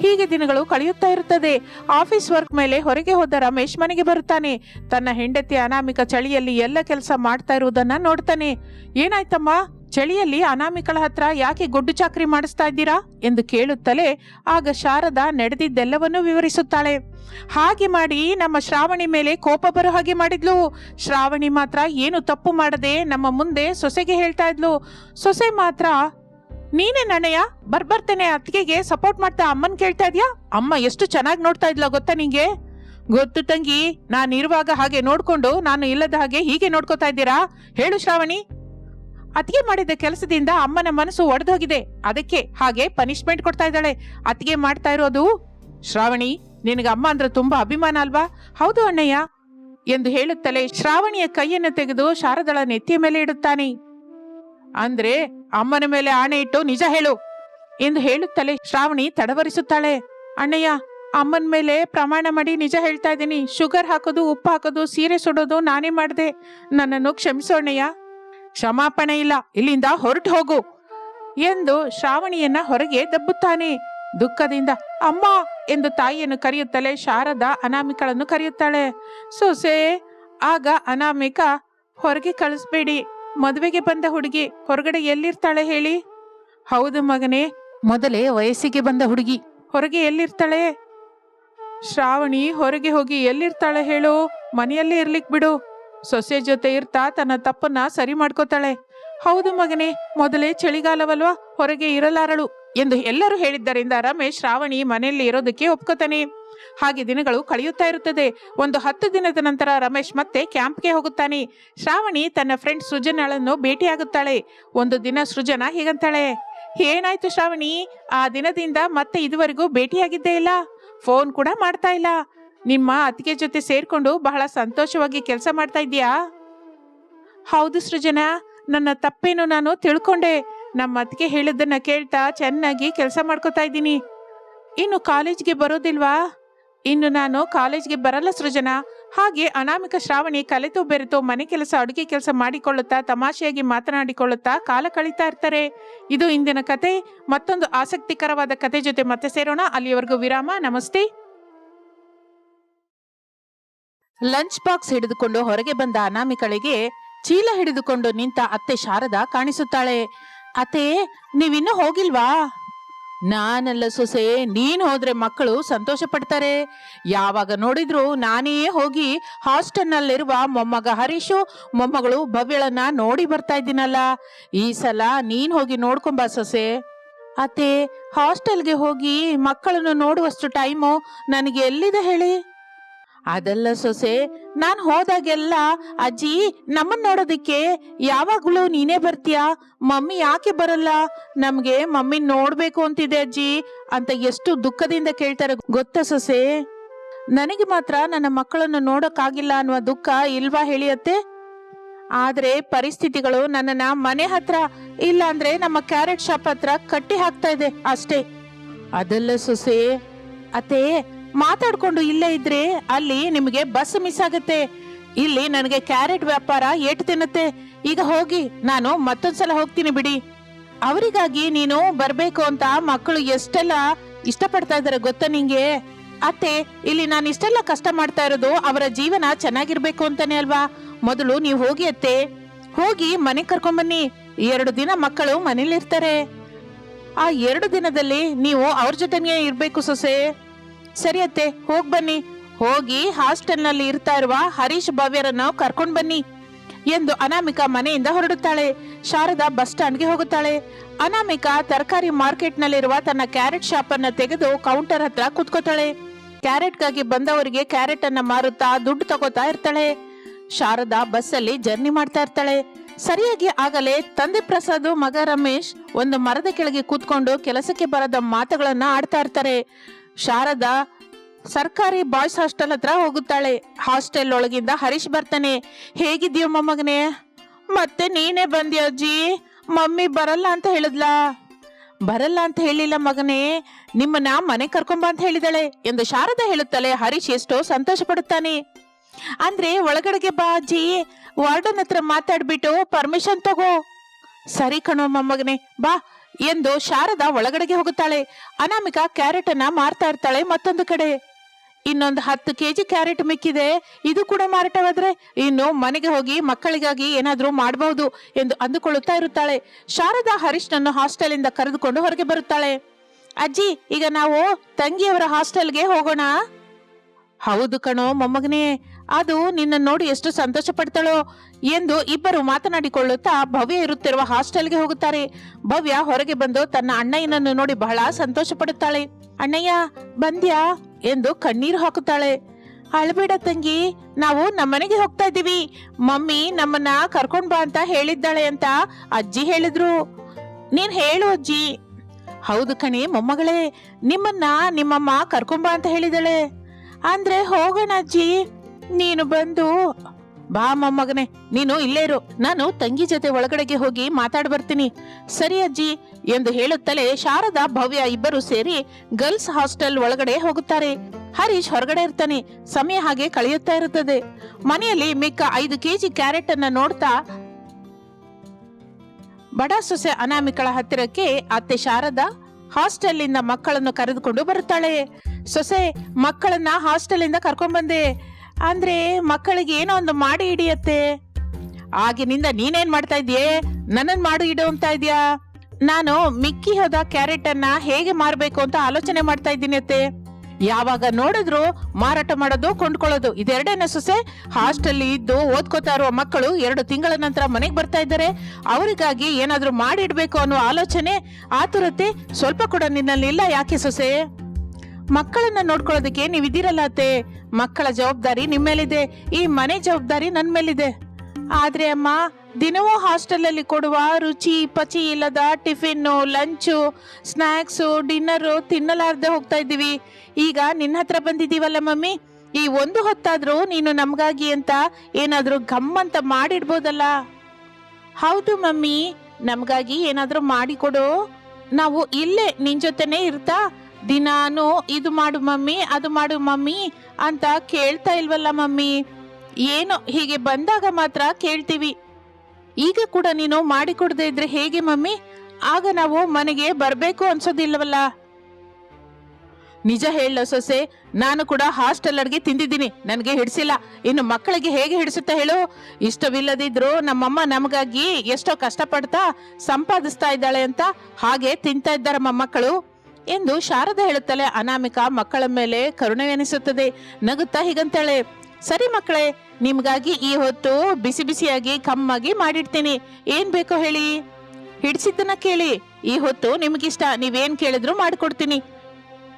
ಹೀಗೆ ದಿನಗಳು ಕಳೆಯುತ್ತಾ ಇರುತ್ತದೆ. ಆಫೀಸ್ ವರ್ಕ್ ಮೇಲೆ ಹೊರಗೆ ಹೋದ ರಮೇಶ್ ಮನೆಗೆ ಬರುತ್ತಾನೆ. ತನ್ನ ಹೆಂಡತಿ ಅನಾಮಿಕ ಚಳಿಯಲ್ಲಿ ಎಲ್ಲ ಕೆಲಸ ಮಾಡ್ತಾ ಇರುವುದನ್ನ ನೋಡ್ತಾನೆ. ಏನಾಯ್ತಮ್ಮ? ಚಳಿಯಲ್ಲಿ ಅನಾಮಿಕಳ ಹತ್ರ ಯಾಕೆ ಗೊಡ್ಡು ಚಾಕ್ರಿ ಮಾಡಿಸ್ತಾ ಇದ್ದೀರಾ? ಎಂದು ಕೇಳುತ್ತಲೇ ಆಗ ಶಾರದಾ ನಡೆದಿದ್ದೆಲ್ಲವನ್ನೂ ವಿವರಿಸುತ್ತಾಳೆ. ಹಾಗೆ ಮಾಡಿ ನಮ್ಮ ಶ್ರಾವಣಿ ಮೇಲೆ ಕೋಪ ಬರೋ ಹಾಗೆ ಮಾಡಿದ್ಲು. ಶ್ರಾವಣಿ ಮಾತ್ರ ಏನು ತಪ್ಪು ಮಾಡದೆ ನಮ್ಮ ಮುಂದೆ ಸೊಸೆಗೆ ಹೇಳ್ತಾ ಇದ್ಲು. ಸೊಸೆ ಮಾತ್ರ, ನೀನೇ ನಣಯ್ಯ ಬರ್ಬರ್ತೇನೆ, ಅತ್ತಿಗೆಗೆ ಸಪೋರ್ಟ್ ಮಾಡ್ತಾ ಅಮ್ಮನ್ ಕೇಳ್ತಾ ಇದ್ಯಾ? ಅಮ್ಮ ಎಷ್ಟು ಚೆನ್ನಾಗಿ ನೋಡ್ತಾ ಇದ್ಲ ಗೊತ್ತಾ ನಿಂಗೆ? ಗೊತ್ತು ತಂಗಿ ನಾನು ಇರುವಾಗ ಹಾಗೆ ನೋಡ್ಕೊಂಡು, ನಾನು ಇಲ್ಲದ ಹಾಗೆ ಹೀಗೆ ನೋಡ್ಕೋತಾ ಇದ್ದೀರಾ? ಹೇಳು ಶ್ರಾವಣಿ. ಅತ್ತಿಗೆ ಮಾಡಿದ ಕೆಲಸದಿಂದ ಅಮ್ಮನ ಮನಸ್ಸು ಒಡೆದೋಗಿದೆ. ಅದಕ್ಕೆ ಹಾಗೆ ಪನಿಷ್ಮೆಂಟ್ ಕೊಡ್ತಾ ಇದ್ದಾಳೆ. ಅತ್ತಿಗೆ ಮಾಡ್ತಾ ಇರೋದು, ಶ್ರಾವಣಿ, ನಿನಗೆ ಅಮ್ಮ ಅಂದ್ರೆ ತುಂಬಾ ಅಭಿಮಾನ ಅಲ್ವಾ? ಹೌದು ಅಣ್ಣಯ್ಯ, ಎಂದು ಹೇಳುತ್ತಲೇ ಶ್ರಾವಣಿಯ ಕೈಯನ್ನು ತೆಗೆದು ಶಾರದಳ ನೆತ್ತಿಯ ಮೇಲೆ ಇಡುತ್ತಾನೆ. ಅಂದ್ರೆ ಅಮ್ಮನ ಮೇಲೆ ಆಣೆ ಇಟ್ಟು ನಿಜ ಹೇಳು, ಎಂದು ಹೇಳುತ್ತಲೇ ಶ್ರಾವಣಿ ತಡವರಿಸುತ್ತಾಳೆ. ಅಣ್ಣಯ್ಯ, ಅಮ್ಮನ ಮೇಲೆ ಪ್ರಮಾಣ ಮಾಡಿ ನಿಜ ಹೇಳ್ತಾ ಇದ್ದೀನಿ. ಶುಗರ್ ಹಾಕೋದು, ಉಪ್ಪು ಹಾಕೋದು, ಸೀರೆ ಸುಡೋದು ನಾನೇ ಮಾಡಿದೆ. ನನ್ನನ್ನು ಕ್ಷಮಿಸು ಅಣ್ಣಯ್ಯ. ಕ್ಷಮಾಪಣೆ ಇಲ್ಲ, ಇಲ್ಲಿಂದ ಹೊರಟು ಹೋಗು ಎಂದು ಶ್ರಾವಣಿಯನ್ನ ಹೊರಗೆ ದಬ್ಬುತ್ತಾನೆ. ದುಃಖದಿಂದ, ಅಮ್ಮ ಎಂದು ತಾಯಿಯನ್ನು ಕರೆಯುತ್ತಲೇ ಶಾರದಾ ಅನಾಮಿಕಳನ್ನು ಕರೆಯುತ್ತಾಳೆ. ಸೊಸೆ, ಆಗ ಅನಾಮಿಕ, ಹೊರಗೆ ಕಳಿಸ್ಬೇಡಿ, ಮದುವೆಗೆ ಬಂದ ಹುಡುಗಿ ಹೊರಗಡೆ ಎಲ್ಲಿರ್ತಾಳೆ ಹೇಳಿ. ಹೌದು ಮಗನೇ, ಮೊದಲೇ ವಯಸ್ಸಿಗೆ ಬಂದ ಹುಡುಗಿ ಹೊರಗೆ ಎಲ್ಲಿರ್ತಾಳೆ? ಶ್ರಾವಣಿ, ಹೊರಗೆ ಹೋಗಿ ಎಲ್ಲಿರ್ತಾಳೆ ಹೇಳು, ಮನೆಯಲ್ಲೇ ಇರ್ಲಿಕ್ ಬಿಡು. ಸೊಸೆ ಜೊತೆ ಇರ್ತಾ ತನ್ನ ತಪ್ಪನ್ನ ಸರಿ ಮಾಡ್ಕೋತಾಳೆ. ಹೌದು ಮಗನೇ, ಮೊದಲೇ ಚಳಿಗಾಲವಲ್ವಾ? ಹೊರಗೆ ಇರಲಾರಳು ಎಂದು ಎಲ್ಲರೂ ಹೇಳಿದ್ದರಿಂದ ರಮೇಶ್ ಶ್ರಾವಣಿ ಮನೆಯಲ್ಲಿ ಇರೋದಕ್ಕೆ ಒಪ್ಕೋತಾನೆ. ಹಾಗೆ ದಿನಗಳು ಕಳೆಯುತ್ತಾ ಇರುತ್ತದೆ. ಒಂದು ಹತ್ತು ದಿನದ ನಂತರ ರಮೇಶ್ ಮತ್ತೆ ಕ್ಯಾಂಪ್ಗೆ ಹೋಗುತ್ತಾನೆ. ಶ್ರಾವಣಿ ತನ್ನ ಫ್ರೆಂಡ್ ಸೃಜನಳನ್ನು ಭೇಟಿಯಾಗುತ್ತಾಳೆ. ಒಂದು ದಿನ ಸೃಜನ ಹೀಗಂತಾಳೆ, ಏನಾಯ್ತು ಶ್ರಾವಣಿ ಆ ದಿನದಿಂದ ಮತ್ತೆ ಇದುವರೆಗೂ ಭೇಟಿಯಾಗಿದ್ದೇ ಇಲ್ಲ. ಫೋನ್ ಕೂಡ ಮಾಡ್ತಾ ಇಲ್ಲ. ನಿಮ್ಮ ಅತ್ತಿಗೆ ಜೊತೆ ಸೇರ್ಕೊಂಡು ಬಹಳ ಸಂತೋಷವಾಗಿ ಕೆಲಸ ಮಾಡ್ತಾ ಇದ್ದೀಯಾ? ಹೌದು ಸೃಜನಾ, ನನ್ನ ತಪ್ಪೇನು ನಾನು ತಿಳ್ಕೊಂಡೆ. ನಮ್ಮ ಅತ್ತಿಗೆ ಹೇಳಿದ್ದನ್ನ ಕೇಳ್ತಾ ಚೆನ್ನಾಗಿ ಕೆಲಸ ಮಾಡ್ಕೋತಾ ಇದ್ದೀನಿ. ಇನ್ನು ಕಾಲೇಜ್ಗೆ ಬರೋದಿಲ್ವಾ? ಇನ್ನು ನಾನು ಕಾಲೇಜ್ಗೆ ಬರಲ್ಲ ಸೃಜನಾ. ಹಾಗೆ ಅನಾಮಿಕ ಶ್ರಾವಣಿ ಕಲೆತು ಬೆರೆತು ಮನೆ ಕೆಲಸ, ಅಡುಗೆ ಕೆಲಸ ಮಾಡಿಕೊಳ್ಳುತ್ತಾ, ತಮಾಷೆಯಾಗಿ ಮಾತನಾಡಿಕೊಳ್ಳುತ್ತಾ ಕಾಲ ಕಳೀತಾ ಇರ್ತಾರೆ. ಇದು ಇಂದಿನ ಕತೆ. ಮತ್ತೊಂದು ಆಸಕ್ತಿಕರವಾದ ಕತೆ ಜೊತೆ ಮತ್ತೆ ಸೇರೋಣ. ಅಲ್ಲಿಯವರೆಗೂ ವಿರಾಮ. ನಮಸ್ತೆ. ಲಂಚ್ ಬಾಕ್ಸ್ ಹಿಡಿದುಕೊಂಡು ಹೊರಗೆ ಬಂದ ಅನಾಮಿಕಳಿಗೆ ಚೀಲ ಹಿಡಿದುಕೊಂಡು ನಿಂತ ಅತ್ತೆ ಶಾರದಾ ಕಾಣಿಸುತ್ತಾಳೆ. ಅತ್ತೆ, ನೀವಿನ್ನೂ ಹೋಗಿಲ್ವಾ? ನಾನಲ್ಲ ಸೊಸೆ, ನೀನ್ ಹೋದ್ರೆ ಮಕ್ಕಳು ಸಂತೋಷ ಪಡ್ತಾರೆ ಯಾವಾಗ ನೋಡಿದ್ರು ನಾನೇ ಹೋಗಿ ಹಾಸ್ಟೆಲ್ನಲ್ಲಿರುವ ಮೊಮ್ಮಗ ಹರೀಶು, ಮೊಮ್ಮಗಳು ಭವ್ಯಳನ್ನ ನೋಡಿ ಬರ್ತಾ ಇದ್ದೀನಲ್ಲ. ಈ ಸಲ ನೀನ್ ಹೋಗಿ ನೋಡ್ಕೊಂಬ ಸೊಸೆ. ಅತ್ತೆ, ಹಾಸ್ಟೆಲ್ಗೆ ಹೋಗಿ ಮಕ್ಕಳನ್ನು ನೋಡುವಷ್ಟು ಟೈಮು ನನಗೆ ಎಲ್ಲಿದೆ ಹೇಳಿ? ಅದಲ್ಲ ಸೊಸೆ, ನಾನು ಹೋದಾಗೆಲ್ಲ, ಅಜ್ಜಿ ನಮ್ಮನ್ನ ನೋಡೋದಿಕ್ಕೆ ಯಾವಾಗಲೂ ನೀನೇ ಬರ್ತೀಯಾ? ಮಮ್ಮಿ ಯಾಕೆ ಬರಲ್ಲ? ನಮ್ಗೆ ಮಮ್ಮಿ ನೋಡ್ಬೇಕು ಅಂತಿದೆ ಅಜ್ಜಿ ಅಂತ ಎಷ್ಟು ದುಃಖದಿಂದ ಕೇಳ್ತಾರೆ ಗೊತ್ತಾ ಸೊಸೆ? ನನಗೆ ಮಾತ್ರ ನನ್ನ ಮಕ್ಕಳನ್ನು ನೋಡೋಕ್ಕಾಗಿಲ್ಲ ಅನ್ನುವ ದುಃಖ ಇಲ್ವಾ ಹೇಳಿಯತ್ತೆ? ಆದ್ರೆ ಪರಿಸ್ಥಿತಿಗಳು ನನ್ನನ್ನ ಮನೆ ಹತ್ರ ಇಲ್ಲ ಅಂದ್ರೆ ನಮ್ಮ ಕ್ಯಾರೆಟ್ ಶಾಪ್ ಹತ್ರ ಕಟ್ಟಿ ಹಾಕ್ತಾ ಇದೆ ಅಷ್ಟೇ. ಅದಲ್ಲ ಸೊಸೆ, ಅತ್ತೆ ಮಾತಾಡ್ಕೊಂಡು ಇಲ್ಲೇ ಇದ್ರೆ ಅಲ್ಲಿ ನಿಮಗೆ ಬಸ್ ಮಿಸ್ ಆಗತ್ತೆ. ಇಲ್ಲಿ ನನಗೆ ಕ್ಯಾರೆಟ್ ವ್ಯಾಪಾರ ಏಟು ತಿನ್ನುತ್ತೆ. ಈಗ ಹೋಗಿ, ನಾನು ಮತ್ತೊಂದ್ಸಲ ಹೋಗ್ತೀನಿ ಬಿಡಿ. ಅವರಿಗಾಗಿ ನೀನು ಬರ್ಬೇಕು ಅಂತ ಮಕ್ಕಳು ಎಷ್ಟೆಲ್ಲ ಇಷ್ಟಪಡ್ತಾ ಇದಾರೆ ಗೊತ್ತಾ ನಿಂಗೆ? ಅತ್ತೆ, ಇಲ್ಲಿ ನಾನು ಇಷ್ಟೆಲ್ಲ ಕಷ್ಟ ಮಾಡ್ತಾ ಇರೋದು ಅವರ ಜೀವನ ಚೆನ್ನಾಗಿರ್ಬೇಕು ಅಂತಾನೆ ಅಲ್ವಾ? ಮೊದಲು ನೀವು ಹೋಗಿ ಅತ್ತೆ. ಹೋಗಿ ಮನೆ ಕರ್ಕೊಂಬನ್ನಿ ಎರಡು ದಿನ ಮಕ್ಕಳು ಮನೇಲಿರ್ತಾರೆ. ಆ ಎರಡು ದಿನದಲ್ಲಿ ನೀವು ಅವ್ರ ಜೊತೆನೇ ಇರ್ಬೇಕು ಸೊಸೆ. ಸರಿ ಅತ್ತೆ, ಹೋಗ್ ಬನ್ನಿ. ಹೋಗಿ ಹಾಸ್ಟೆಲ್ನಲ್ಲಿ ಇರ್ತಾ ಇರುವ ಹರೀಶ್ ಭವ್ಯರನ್ನು ಕರ್ಕೊಂಡ್ ಬನ್ನಿ ಎಂದು ಅನಾಮಿಕಾ ಮನೆಯಿಂದ ಹೊರಡುತ್ತಾಳೆ. ಶಾರದಾ ಬಸ್ ಸ್ಟ್ಯಾಂಡ್ಗೆ ಹೋಗುತ್ತಾಳೆ. ಅನಾಮಿಕಾ ತರಕಾರಿ ಮಾರ್ಕೆಟ್ನಲ್ಲಿರುವ ತನ್ನ ಕ್ಯಾರೆಟ್ ಶಾಪ್ ಅನ್ನ ತೆಗೆದು ಕೌಂಟರ್ ಹತ್ರ ಕುತ್ಕೋತಾಳೆ. ಕ್ಯಾರೆಟ್ಗಾಗಿ ಬಂದವರಿಗೆ ಕ್ಯಾರೆಟ್ ಅನ್ನ ಮಾರುತ್ತಾ ದುಡ್ಡು ತಗೋತಾ ಇರ್ತಾಳೆ. ಶಾರದಾ ಬಸ್ಸಲ್ಲಿ ಜರ್ನಿ ಮಾಡ್ತಾ ಇರ್ತಾಳೆ. ಸರಿಯಾಗಿ ಆಗಲೇ ತಂದೆ ಪ್ರಸಾದ್, ಮಗ ರಮೇಶ್ ಒಂದು ಮರದ ಕೆಳಗೆ ಕೂತ್ಕೊಂಡು ಕೆಲಸಕ್ಕೆ ಬರದ ಮಾತುಗಳನ್ನ ಆಡ್ತಾ ಇರ್ತಾರೆ. ಶಾರದಾ, ಸರ್ಕಾರಿ ಬಾಯ್ಸ್ ಹಾಸ್ಟೆಲ್ ಹತ್ರ ಹೋಗುತ್ತಾಳೆ. ಹಾಸ್ಟೆಲ್ ಒಳಗಿಂದ ಹರೀಶ್ ಬರ್ತಾನೆ. ಹೇಗಿದ್ಯೋ ಮೊಮ್ಮಗನೇ? ಮತ್ತೆ ನೀನೇ ಬಂದ್ಯ ಅಜ್ಜಿ? ಮಮ್ಮಿ ಬರಲ್ಲ ಅಂತ ಹೇಳಿದ್ಲಾ? ಬರಲ್ಲ ಅಂತ ಹೇಳಿಲ್ಲ ಮಗನೇ. ನಿಮ್ಮನ್ನ ಮನೆ ಕರ್ಕೊಂಬ ಅಂತ ಹೇಳಿದಾಳೆ ಎಂದು ಶಾರದಾ ಹೇಳುತ್ತಾಳೆ ಹರೀಶ್ ಎಷ್ಟೋ ಸಂತೋಷ ಪಡುತ್ತಾನೆ ಅಂದ್ರೆ ಒಳಗಡೆಗೆ ಬಾ ಅಜ್ಜಿ. ವಾರ್ಡನ್ ಹತ್ರ ಮಾತಾಡ್ಬಿಟ್ಟು ಪರ್ಮಿಷನ್ ತಗೋ. ಸರಿ ಕಣೋ ಮೊಮ್ಮಗನೇ. ಬಾ ಎಂದು ಶಾರದಾ ಒಳಗಡೆಗೆ ಹೋಗುತ್ತಾಳೆ. ಅನಾಮಿಕಾ ಕ್ಯಾರೆಟ್ ಅನ್ನ ಮಾರ್ತಾ ಇರ್ತಾಳೆ ಮತ್ತೊಂದು ಕಡೆ. ಇನ್ನೊಂದು ಹತ್ತು ಕೆಜಿ ಕ್ಯಾರೆಟ್ ಮಿಕ್ಕಿದೆ. ಇದು ಕೂಡ ಮಾರಾಟವಾದ್ರೆ ಇನ್ನು ಮನೆಗೆ ಹೋಗಿ ಮಕ್ಕಳಿಗಾಗಿ ಏನಾದರೂ ಮಾಡಬಹುದು ಎಂದು ಅಂದುಕೊಳ್ಳುತ್ತಾ ಇರುತ್ತಾಳೆ. ಶಾರದಾ ಹರೀಶ್ನನ್ನು ಹಾಸ್ಟೆಲಿಂದ ಕರೆದುಕೊಂಡು ಹೊರಗೆ ಬರುತ್ತಾಳೆ. ಅಜ್ಜಿ, ಈಗ ನಾವು ತಂಗಿಯವರ ಹಾಸ್ಟೆಲ್ಗೆ ಹೋಗೋಣ. ಹೌದು ಕಣೋ ಮೊಮ್ಮಗನೇ. ಅದು ನಿನ್ನ ನೋಡಿ ಎಷ್ಟು ಸಂತೋಷ ಪಡ್ತಾಳೋ ಎಂದು ಇಬ್ಬರು ಮಾತನಾಡಿಕೊಳ್ಳುತ್ತಾ ಭವ್ಯ ಇರುತ್ತಿರುವ ಹಾಸ್ಟೆಲ್ಗೆ ಹೋಗುತ್ತಾರೆ. ಭವ್ಯ ಹೊರಗೆ ಬಂದು ತನ್ನ ಅಣ್ಣಯ್ಯನನ್ನು ನೋಡಿ ಬಹಳ ಸಂತೋಷ ಪಡುತ್ತಾಳೆ ಅಣ್ಣಯ್ಯ, ಬಂದ್ಯಾ? ಎಂದು ಕಣ್ಣೀರು ಹಾಕುತ್ತಾಳೆ. ಅಳಬೇಡ ತಂಗಿ, ನಾವು ನಮ್ಮನೆಗೆ ಹೋಗ್ತಾ ಇದ್ದೀವಿ. ಮಮ್ಮಿ ನಮ್ಮನ್ನ ಕರ್ಕೊಂಡ್ ಬಾ ಅಂತ ಹೇಳಿದ್ದಾಳೆ ಅಂತ ಅಜ್ಜಿ ಹೇಳಿದ್ರು. ನೀನ್ ಹೇಳು ಅಜ್ಜಿ. ಹೌದು ಕಣಿ ಮೊಮ್ಮಗಳೇ, ನಿಮ್ಮನ್ನ ನಿಮ್ಮಮ್ಮ ಕರ್ಕೊಂಬಾ ಅಂತ ಹೇಳಿದಾಳೆ ಅಂದ್ರೆ ಹೋಗೋಣ ಅಜ್ಜಿ. ನೀನು ಬಂದು ಬಾ ಮೊಮ್ಮಗನೆ, ನೀನು ಇಲ್ಲೇ ಇರು. ನಾನು ತಂಗಿ ಜೊತೆ ಒಳಗಡೆಗೆ ಹೋಗಿ ಮಾತಾಡ್ ಬರ್ತೀನಿ. ಸರಿ ಅಜ್ಜಿ ಎಂದು ಹೇಳುತ್ತಲೇ ಶಾರದಾ, ಭವ್ಯ ಇಬ್ಬರು ಸೇರಿ ಗರ್ಲ್ಸ್ ಹಾಸ್ಟೆಲ್ ಒಳಗಡೆ ಹೋಗುತ್ತಾರೆ. ಹರೀಶ್ ಹೊರಗಡೆ ಇರ್ತಾನೆ, ಸಮಯ ಹಾಗೆ ಕಳೆಯುತ್ತಾ ಇರುತ್ತದೆ. ಮನೆಯಲ್ಲಿ ಮಿಕ್ಕ ಐದು ಕೆಜಿ ಕ್ಯಾರೆಟ್ ಅನ್ನ ನೋಡ್ತಾ ಬಡ ಸೊಸೆ ಅನಾಮಿಕಳ ಹತ್ತಿರಕ್ಕೆ ಅತ್ತೆ ಶಾರದಾ ಹಾಸ್ಟೆಲ್ ಇಂದ ಮಕ್ಕಳನ್ನು ಕರೆದುಕೊಂಡು ಬರುತ್ತಾಳೆ. ಸೊಸೆ, ಮಕ್ಕಳನ್ನ ಹಾಸ್ಟೆಲ್ ಇಂದ ಕರ್ಕೊಂಡ್ ಬಂದೆ ಅಂದ್ರೆ ಮಕ್ಕಳಿಗೆ ಏನೋ ಒಂದು ಮಾಡಿ ಹಿಡಿಯತ್ತೆ. ಆಗಿನಿಂದ ನೀನೇನ್ ಮಾಡ್ತಾ ಇದ್ಯೆ ನನ್ನನ್ ಮಾಡಿ ಇಡು ಅಂತ ಇದ್ಯಾ? ನಾನು ಮಿಕ್ಕಿ ಹೋದ ಕ್ಯಾರೆಟ್ ಅನ್ನ ಹೇಗೆ ಮಾರಬೇಕು ಅಂತ ಆಲೋಚನೆ ಮಾಡ್ತಾ ಇದ್ದೀನಿ ಅತ್ತೆ. ಯಾವಾಗ ನೋಡಿದ್ರು ಮಾರಾಟ ಮಾಡೋದು, ಕೊಂಡ್ಕೊಳ್ಳೋದು. ಇದೆರಡೇನ ಸೊಸೆ? ಹಾಸ್ಟೆಲ್ ಇದ್ದು ಓದ್ಕೋತಾ ಇರುವ ಮಕ್ಕಳು ಎರಡು ತಿಂಗಳ ನಂತರ ಮನೆಗೆ ಬರ್ತಾ ಇದ್ದಾರೆ. ಅವರಿಗಾಗಿ ಏನಾದ್ರೂ ಮಾಡಿಡ್ಬೇಕು ಅನ್ನೋ ಆಲೋಚನೆ ಆತುರತೆ ಸ್ವಲ್ಪ ಕೂಡ ನಿನ್ನಲ್ಲಿ ಇಲ್ಲ ಯಾಕೆ ಸೊಸೆ? ಮಕ್ಕಳನ್ನ ನೋಡ್ಕೊಳ್ಳೋದಕ್ಕೆ ನೀವಿದ್ದೀರಲ್ಲ ಅತ್ತೆ. ಮಕ್ಕಳ ಜವಾಬ್ದಾರಿ ನಿಮ್ಮ ಮೇಲಿದೆ. ಈ ಮನೆ ಜವಾಬ್ದಾರಿ ನನ್ನ ಮೇಲಿದೆ. ಆದ್ರೆ ಅಮ್ಮ, ದಿನವೂ ಹಾಸ್ಟೆಲ್ ಅಲ್ಲಿ ಕೊಡುವ ರುಚಿ, ಪಚಿ ಇಲ್ಲದ ಟಿಫಿನ್ನು, ಲಂಚು ಸ್ನ್ಯಾಕ್ಸು ಡಿನ್ನರು ತಿನ್ನಲಾರ್ದೆ ಹೋಗ್ತಾ ಇದ್ದೀವಿ. ಈಗ ನಿನ್ನ ಹತ್ರ ಬಂದಿದ್ದೀವಲ್ಲ ಮಮ್ಮಿ? ಈ ಒಂದು ಹೊತ್ತಾದ್ರೂ ನೀನು ನಮಗಾಗಿ ಅಂತ ಏನಾದರೂ ಗಮ್ಮಂತ ಮಾಡಿಡ್ಬೋದಲ್ಲ? ಹೌದು ಮಮ್ಮಿ, ನಮಗಾಗಿ ಏನಾದರೂ ಮಾಡಿಕೊಡು. ನಾವು ಇಲ್ಲೇ ನಿನ್ನ ಜೊತೆನೇ ಇರ್ತಾ ದಿನಾನು ಇದು ಮಾಡು ಮಮ್ಮಿ, ಅದು ಮಾಡು ಮಮ್ಮಿ ಅಂತ ಕೇಳ್ತಾ ಇಲ್ವಲ್ಲ ಮಮ್ಮಿ? ಏನು, ಹೀಗೆ ಬಂದಾಗ ಮಾತ್ರ ಕೇಳ್ತೀವಿ. ಈಗ ಕೂಡ ನೀನು ಮಾಡಿಕೊಡದೆ ಇದ್ರೆ ಹೇಗೆ ಮಮ್ಮಿ? ಆಗ ನಾವು ಮನೆಗೆ ಬರಬೇಕು ಅನ್ಸೋದಿಲ್ಲವಲ್ಲ ನಿಜ ಹೇಳ ಸೊಸೆ, ನಾನು ಕೂಡ ಹಾಸ್ಟೆಲ್ ಅಡ್ಗೆ ತಿಂದಿದ್ದೀನಿ, ನನಗೆ ಹಿಡಿಸಿಲ್ಲ. ಇನ್ನು ಮಕ್ಕಳಿಗೆ ಹೇಗೆ ಹಿಡಿಸುತ್ತೆ ಹೇಳು? ಇಷ್ಟವಿಲ್ಲದಿದ್ರು ನಮ್ಮಮ್ಮ ನಮಗಾಗಿ ಎಷ್ಟೋ ಕಷ್ಟಪಡ್ತಾ ಸಂಪಾದಿಸ್ತಾ ಇದ್ದಾಳೆ ಅಂತ ಹಾಗೆ ತಿಂತಾ ಇದ್ದಾರೆ ಮಕ್ಕಳು. ಎಂದು ಶಾರದಾ ಹೇಳುತ್ತಲೇ, ಅನಾಮಿಕ ಮಕ್ಕಳ ಮೇಲೆ ಕರುಣೆ ಎನಿಸುತ್ತದೆ. ನಗುತ್ತಾ ಹೀಗಂತಾಳೆ. ಸರಿ ಮಕ್ಕಳೇ, ನಿಮ್ಗಾಗಿ ಈ ಹೊತ್ತು ಬಿಸಿ ಬಿಸಿಯಾಗಿ ಕಮ್ಮಾಗಿ ಮಾಡಿಡ್ತೀನಿ. ಏನ್ ಬೇಕೋ ಹೇಳಿ. ಹಿಡಿಸಿದ್ದನ್ನ ಕೇಳಿ. ಈ ಹೊತ್ತು ನಿಮ್ಗಿಷ್ಟ, ನೀವೇನ್ ಕೇಳಿದ್ರು ಮಾಡಿಕೊಡ್ತೀನಿ.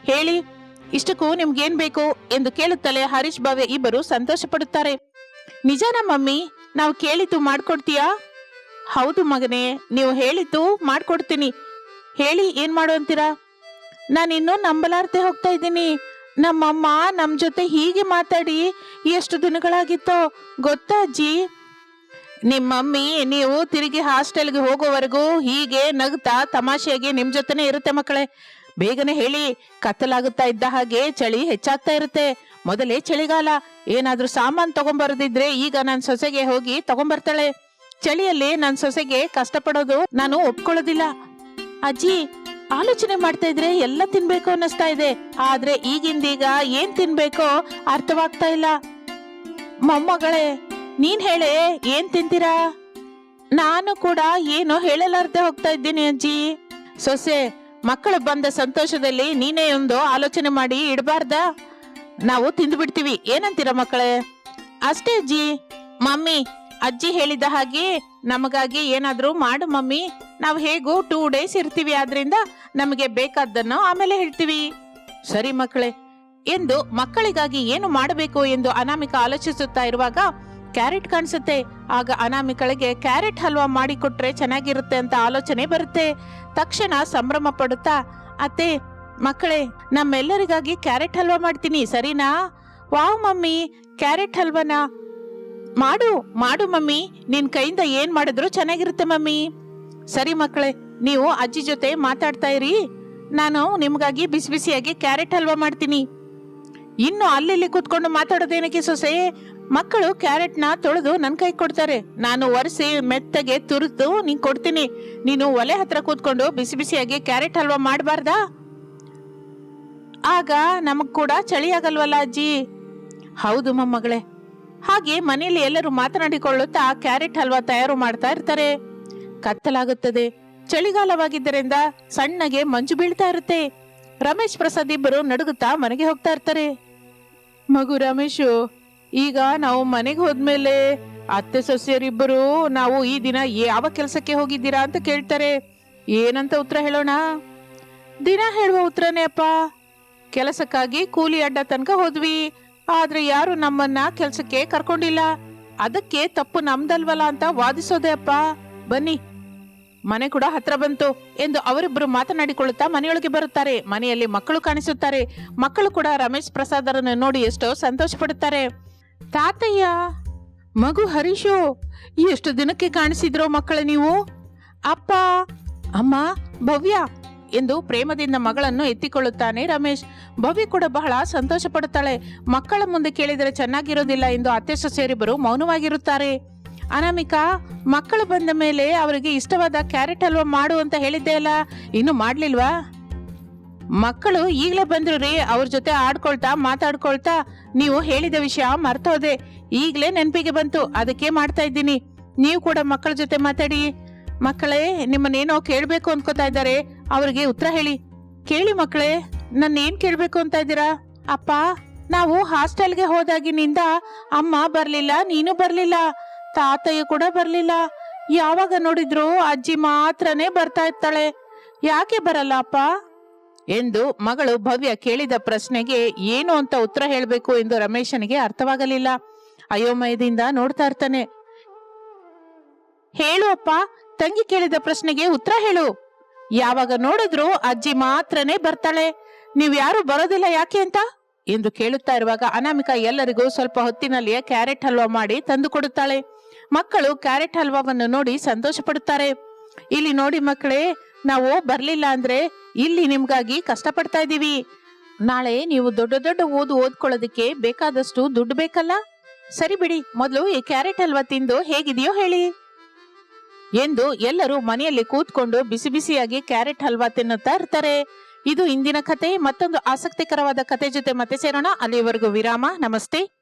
ಹೇಳಿ. ಇಷ್ಟಕ್ಕೂ ನಿಮ್ಗೇನ್ ಬೇಕು? ಎಂದು ಕೇಳುತ್ತಲೇ ಹರೀಶ್ ಭಾವೆ ಇಬ್ಬರು ಸಂತೋಷ ಪಡುತ್ತಾರೆ ನಿಜಾನ ಮಮ್ಮಿ ನಾವು ಕೇಳಿದ್ದು ಮಾಡ್ಕೊಡ್ತೀಯಾ? ಹೌದು ಮಗನೇ, ನೀವು ಹೇಳಿದ್ದು ಮಾಡ್ಕೊಡ್ತೀನಿ. ಹೇಳಿ, ಏನ್ ಮಾಡು ಅಂತೀರಾ? ನಾನಿನ್ನೂ ನಂಬಲಾರ್ದೆ ಹೋಗ್ತಾ ಇದ್ದೀನಿ. ನಮ್ಮಮ್ಮ ನಮ್ಮ ಜೊತೆ ಹೀಗೆ ಮಾತಾಡಿ ಎಷ್ಟು ದಿನಗಳಾಗಿತ್ತೋ ಗೊತ್ತಾ ಅಜ್ಜಿ? ನಿಮ್ಮಮ್ಮಿ, ನೀವು ತಿರುಗಿ ಹಾಸ್ಟೆಲ್ಗೆ ಹೋಗೋವರೆಗೂ ಹೀಗೆ ನಗ್ತಾ ತಮಾಷೆಯಾಗಿ ನಿಮ್ ಜೊತೆನೇ ಇರುತ್ತೆ ಮಕ್ಕಳೇ. ಬೇಗನೆ ಹೇಳಿ, ಕತ್ತಲಾಗುತ್ತಾ ಇದ್ದ ಹಾಗೆ ಚಳಿ ಹೆಚ್ಚಾಗ್ತಾ ಇರುತ್ತೆ. ಮೊದಲೇ ಚಳಿಗಾಲ. ಏನಾದ್ರೂ ಸಾಮಾನು ತಗೊಂಬರದಿದ್ರೆ ಈಗ ನನ್ ಸೊಸೆಗೆ ಹೋಗಿ ತಗೊಂಬರ್ತಾಳೆ. ಚಳಿಯಲ್ಲಿ ನನ್ ಸೊಸೆಗೆ ಕಷ್ಟಪಡೋದು ನಾನು ಒಪ್ಕೊಳ್ಳೋದಿಲ್ಲ. ಅಜ್ಜಿ ಆಲೋಚನೆ ಮಾಡ್ತಾ ಇದ್ರೆ ಎಲ್ಲ ತಿನ್ಬೇಕು ಅನ್ನಿಸ್ತಾ ಇದೆ. ಆದ್ರೆ ಈಗಿಂದೀಗ ಏನ್ ತಿನ್ಬೇಕೋ ಅರ್ಥವಾಗ್ತಾ ಇಲ್ಲ. ಮೊಮ್ಮಗಳೇ, ನೀನ್ ಹೇಳೆ, ಏನ್ ತಿಂತೀರಾ? ನಾನು ಕೂಡ ಏನು ಹೇಳಲಾರ್ದೆ ಹೋಗ್ತಾ ಇದ್ದೀನಿ, ಅಜ್ಜಿ. ಸೊಸೆ, ಮಕ್ಕಳು ಬಂದ ಸಂತೋಷದಲ್ಲಿ ನೀನೇ ಒಂದು ಆಲೋಚನೆ ಮಾಡಿ ಇಡಬಾರ್ದ? ನಾವು ತಿಂದು ಬಿಡ್ತೀವಿ ಏನಂತೀರ ಮಕ್ಕಳೇ? ಅಷ್ಟೇ ಅಜ್ಜಿ. ಮಮ್ಮಿ, ಅಜ್ಜಿ ಹೇಳಿದ ಹಾಗೆ ನಮಗಾಗಿ ಏನಾದ್ರೂ ಮಾಡು ಮಮ್ಮಿ. ನಾವು ಹೇಗೂ ಟೂ ಡೇಸ್ ಇರ್ತೀವಿ, ಆದ್ರಿಂದ ನಮಗೆ ಬೇಕಾದ್ದನ್ನು ಆಮೇಲೆ ಹೇಳ್ತೀವಿ. ಸರಿ ಮಕ್ಕಳೇ, ಎಂದು ಮಕ್ಕಳಿಗಾಗಿ ಏನು ಮಾಡಬೇಕು ಎಂದು ಅನಾಮಿಕ ಆಲೋಚಿಸುತ್ತಾ ಇರುವಾಗ ಕ್ಯಾರೆಟ್ ಕಾಣಿಸುತ್ತೆ. ಆಗ ಅನಾಮಿಕಳಿಗೆ ಕ್ಯಾರೆಟ್ ಹಲ್ವಾ ಮಾಡಿಕೊಟ್ರೆ ಚೆನ್ನಾಗಿರುತ್ತೆ ಅಂತ ಆಲೋಚನೆ ಬರುತ್ತೆ. ತಕ್ಷಣ ಸಂಭ್ರಮ ಪಡುತ್ತಾ, ಅತ್ತೆ, ಮಕ್ಕಳೇ, ನಮ್ಮೆಲ್ಲರಿಗಾಗಿ ಕ್ಯಾರೆಟ್ ಹಲ್ವಾ ಮಾಡ್ತೀನಿ, ಸರಿನಾ? ವಾವ್ ಮಮ್ಮಿ, ಕ್ಯಾರೆಟ್ ಹಲ್ವಾನ? ಮಾಡು ಮಾಡು ಮಮ್ಮಿ, ನಿನ್ ಕೈಯಿಂದ ಏನ್ ಮಾಡಿದ್ರು ಚೆನ್ನಾಗಿರುತ್ತೆ ಮಮ್ಮಿ. ಸರಿ ಮಕ್ಕಳೇ, ನೀವು ಅಜ್ಜಿ ಜೊತೆ ಮಾತಾಡ್ತಾ ಇರಿ. ನಾನು ನಿಮಗಾಗಿ ಬಿಸಿ ಬಿಸಿಯಾಗಿ ಕ್ಯಾರೆಟ್ ಹಲ್ವಾ ಮಾಡ್ತೀನಿ. ಇನ್ನು ಅಲ್ಲಿ ಕೂತ್ಕೊಂಡು ಮಾತಾಡೋದೇನಕ್ಕೆ ಸೊಸೆ? ಮಕ್ಕಳು ಕ್ಯಾರೆಟ್ನ ತೊಳೆದು ನನ್ನ ಕೈ ಕೊಡ್ತಾರೆ. ನಾನು ಒರೆಸಿ ಮೆತ್ತಗೆ ತುರಿದು ನೀನು ಕೊಡ್ತೀನಿ. ನೀನು ಒಲೆ ಹತ್ರ ಕೂತ್ಕೊಂಡು ಬಿಸಿ ಬಿಸಿಯಾಗಿ ಕ್ಯಾರೆಟ್ ಹಲ್ವಾ ಮಾಡಬಾರ್ದಾ? ಆಗ ನಮಗ್ ಕೂಡ ಚಳಿ ಆಗಲ್ವಲ್ಲ ಅಜ್ಜಿ? ಹೌದು ಮೊಮ್ಮಗಳೇ. ಹಾಗೆ ಮನೆಯಲ್ಲಿ ಎಲ್ಲರೂ ಮಾತನಾಡಿಕೊಳ್ಳುತ್ತಾ ಕ್ಯಾರೆಟ್ ಹಲ್ವಾ ತಯಾರು ಮಾಡ್ತಾ ಇರ್ತಾರೆ. ಕತ್ತಲಾಗುತ್ತದೆ. ಚಳಿಗಾಲವಾಗಿದ್ದರಿಂದ ಸಣ್ಣಗೆ ಮಂಜು ಬೀಳ್ತಾ ಇರುತ್ತೆ. ರಮೇಶ್ ಪ್ರಸಾದ್ ಇಬ್ಬರು ನಡುಗುತ್ತಾ ಮನೆಗೆ ಹೋಗ್ತಾ ಇರ್ತಾರೆ. ಮಗು ರಮೇಶು, ಈಗ ನಾವು ಮನೆಗೆ ಹೋದ್ಮೇಲೆ ಅತ್ತೆ ಸೊಸೆಯರಿಬ್ಬರು ನಾವು ಈ ದಿನ ಯಾವ ಕೆಲಸಕ್ಕೆ ಹೋಗಿದ್ದೀರಾ ಅಂತ ಕೇಳ್ತಾರೆ. ಏನಂತ ಉತ್ತರ ಹೇಳೋಣ? ದಿನ ಹೇಳುವ ಉತ್ತರನೇ ಅಪ್ಪ. ಕೆಲಸಕ್ಕಾಗಿ ಕೂಲಿ ಅಡ್ಡ ತನಕ ಹೋದ್ವಿ. ಆದ್ರೆ ಯಾರು ನಮ್ಮನ್ನ ಕೆಲಸಕ್ಕೆ ಕರ್ಕೊಂಡಿಲ್ಲ. ಅದಕ್ಕೆ ತಪ್ಪು ನಮ್ದಲ್ವಲ್ಲ ಅಂತ ವಾದಿಸೋದೆ ಅಪ್ಪ. ಬನ್ನಿ. ಮನೆ ಕೂಡ ಹತ್ರ ಬಂತು ಎಂದು ಅವರಿಬ್ಬರು ಮಾತನಾಡಿಕೊಳ್ಳುತ್ತಾ ಮನೆಯೊಳಗೆ ಬರುತ್ತಾರೆ. ಮನೆಯಲ್ಲಿ ಮಕ್ಕಳು ಕಾಣಿಸುತ್ತಾರೆ. ಮಕ್ಕಳು ಕೂಡ ರಮೇಶ್ ಪ್ರಸಾದರನ್ನು ನೋಡಿ ಎಷ್ಟೋ ಸಂತೋಷ ಪಡುತ್ತಾರೆ ತಾತಯ್ಯ, ಮಗು ಹರೀಶು, ಎಷ್ಟು ದಿನಕ್ಕೆ ಕಾಣಿಸಿದ್ರೋ ಮಕ್ಕಳ ನೀವು? ಅಪ್ಪ, ಅಮ್ಮ, ಭವ್ಯ ಎಂದು ಪ್ರೇಮದಿಂದ ಮಗಳನ್ನು ಎತ್ತಿಕೊಳ್ಳುತ್ತಾನೆ ರಮೇಶ್. ಭವ್ಯ ಕೂಡ ಬಹಳ ಸಂತೋಷ ಪಡುತ್ತಾಳೆ ಮಕ್ಕಳ ಮುಂದೆ ಕೇಳಿದರೆ ಚೆನ್ನಾಗಿರೋದಿಲ್ಲ ಎಂದು ಅತ್ತೆ ಸೊಸೆಯರಿಬ್ಬರು ಮೌನವಾಗಿರುತ್ತಾರೆ. ಅನಾಮಿಕಾ, ಮಕ್ಕಳು ಬಂದ ಮೇಲೆ ಅವರಿಗೆ ಇಷ್ಟವಾದ ಕ್ಯಾರೆಟ್ ಹಲ್ವಾ ಮಾಡು ಅಂತ ಹೇಳಿದ್ದೆ ಅಲ್ಲ, ಇನ್ನು ಮಾಡ್ಲಿಲ್ವಾ? ಮಕ್ಕಳು ಈಗಲೇ ಬಂದ್ರು ರೀ, ಅವ್ರ ಜೊತೆ ಆಡ್ಕೊಳ್ತಾ ಮಾತಾಡ್ಕೊಳ್ತಾ, ನೀವು ಹೇಳಿದ ವಿಷಯ ಮರ್ತೋದೆ, ಈಗಲೇ ನೆನಪಿಗೆ ಬಂತು, ಅದಕ್ಕೆ ಮಾಡ್ತಾ ಇದ್ದೀನಿ. ನೀವು ಕೂಡ ಮಕ್ಕಳ ಜೊತೆ ಮಾತಾಡಿ. ಮಕ್ಕಳೇ, ನಿಮ್ಮನ್ನೇನೋ ಕೇಳಬೇಕು ಅನ್ಕೋತಾ ಇದ್ದಾರೆ, ಅವ್ರಿಗೆ ಉತ್ತರ ಹೇಳಿ. ಕೇಳಿ ಮಕ್ಕಳೇ ನನ್ನ ಏನ್ ಕೇಳಬೇಕು ಅಂತ ಇದ್ದೀರಾ? ಅಪ್ಪ, ನಾವು ಹಾಸ್ಟೆಲ್ಗೆ ಹೋದಾಗಿನಿಂದ ಅಮ್ಮ ಬರ್ಲಿಲ್ಲ, ನೀನು ಬರ್ಲಿಲ್ಲ. ತಾತಯ್ಯ ಕೂಡ ಬರ್ಲಿಲ್ಲ. ಯಾವಾಗ ನೋಡಿದ್ರು ಅಜ್ಜಿ ಮಾತ್ರನೇ ಬರ್ತಾ ಇರ್ತಾಳೆ. ಯಾಕೆ ಬರಲ್ಲ ಅಪ್ಪ? ಎಂದು ಮಗಳು ಭವ್ಯ ಕೇಳಿದ ಪ್ರಶ್ನೆಗೆ ಏನು ಅಂತ ಉತ್ತರ ಹೇಳಬೇಕು ಎಂದು ರಮೇಶನಿಗೆ ಅರ್ಥವಾಗಲಿಲ್ಲ. ಅಯೋಮಯದಿಂದ ನೋಡ್ತಾ ಇರ್ತಾನೆ. ಹೇಳು ಅಪ್ಪ ತಂಗಿ ಕೇಳಿದ ಪ್ರಶ್ನೆಗೆ ಉತ್ತರ ಹೇಳು. ಯಾವಾಗ ನೋಡಿದ್ರು ಅಜ್ಜಿ ಮಾತ್ರನೇ ಬರ್ತಾಳೆ. ನೀವ್ ಯಾರು ಬರೋದಿಲ್ಲ ಯಾಕೆ ಅಂತ? ಎಂದು ಕೇಳುತ್ತಾ ಇರುವಾಗ ಅನಾಮಿಕಾ ಎಲ್ಲರಿಗೂ ಸ್ವಲ್ಪ ಹೊತ್ತಿನಲ್ಲಿಯೇ ಕ್ಯಾರೆಟ್ ಹಲ್ವಾ ಮಾಡಿ ತಂದು ಕೊಡುತ್ತಾಳೆ. ಮಕ್ಕಳು ಕ್ಯಾರೆಟ್ ಹಲ್ವಾವನ್ನು ನೋಡಿ ಸಂತೋಷ ಪಡುತ್ತಾರೆ ಇಲ್ಲಿ ನೋಡಿ ಮಕ್ಕಳೇ, ನಾವು ಬರ್ಲಿಲ್ಲ ಅಂದ್ರೆ ಇಲ್ಲಿ ನಿಮ್ಗಾಗಿ ಕಷ್ಟಪಡ್ತಾ ಇದೀವಿ ನಾಳೆ ನೀವು ದೊಡ್ಡ ದೊಡ್ಡ ಓದು ಓದ್ಕೊಳ್ಳೋದಕ್ಕೆ ಬೇಕಾದಷ್ಟು ದುಡ್ಡು ಬೇಕಲ್ಲ? ಸರಿ ಬಿಡಿ, ಮೊದಲು ಈ ಕ್ಯಾರೆಟ್ ಹಲ್ವಾ ತಿಂದು ಹೇಗಿದೆಯೋ ಹೇಳಿ. ಎಂದು ಎಲ್ಲರೂ ಮನೆಯಲ್ಲಿ ಕೂತ್ಕೊಂಡು ಬಿಸಿ ಬಿಸಿಯಾಗಿ ಕ್ಯಾರೆಟ್ ಹಲ್ವಾ ತಿನ್ನುತ್ತಾ ಇರ್ತಾರೆ. ಇದು ಇಂದಿನ ಕತೆ, ಮತ್ತೊಂದು ಆಸಕ್ತಿಕರವಾದ ಕತೆ ಜೊತೆ ಮತ್ತೆ ಸೇರೋಣ. ಅಲ್ಲಿವರೆಗೂ ವಿರಾಮ, ನಮಸ್ತೆ.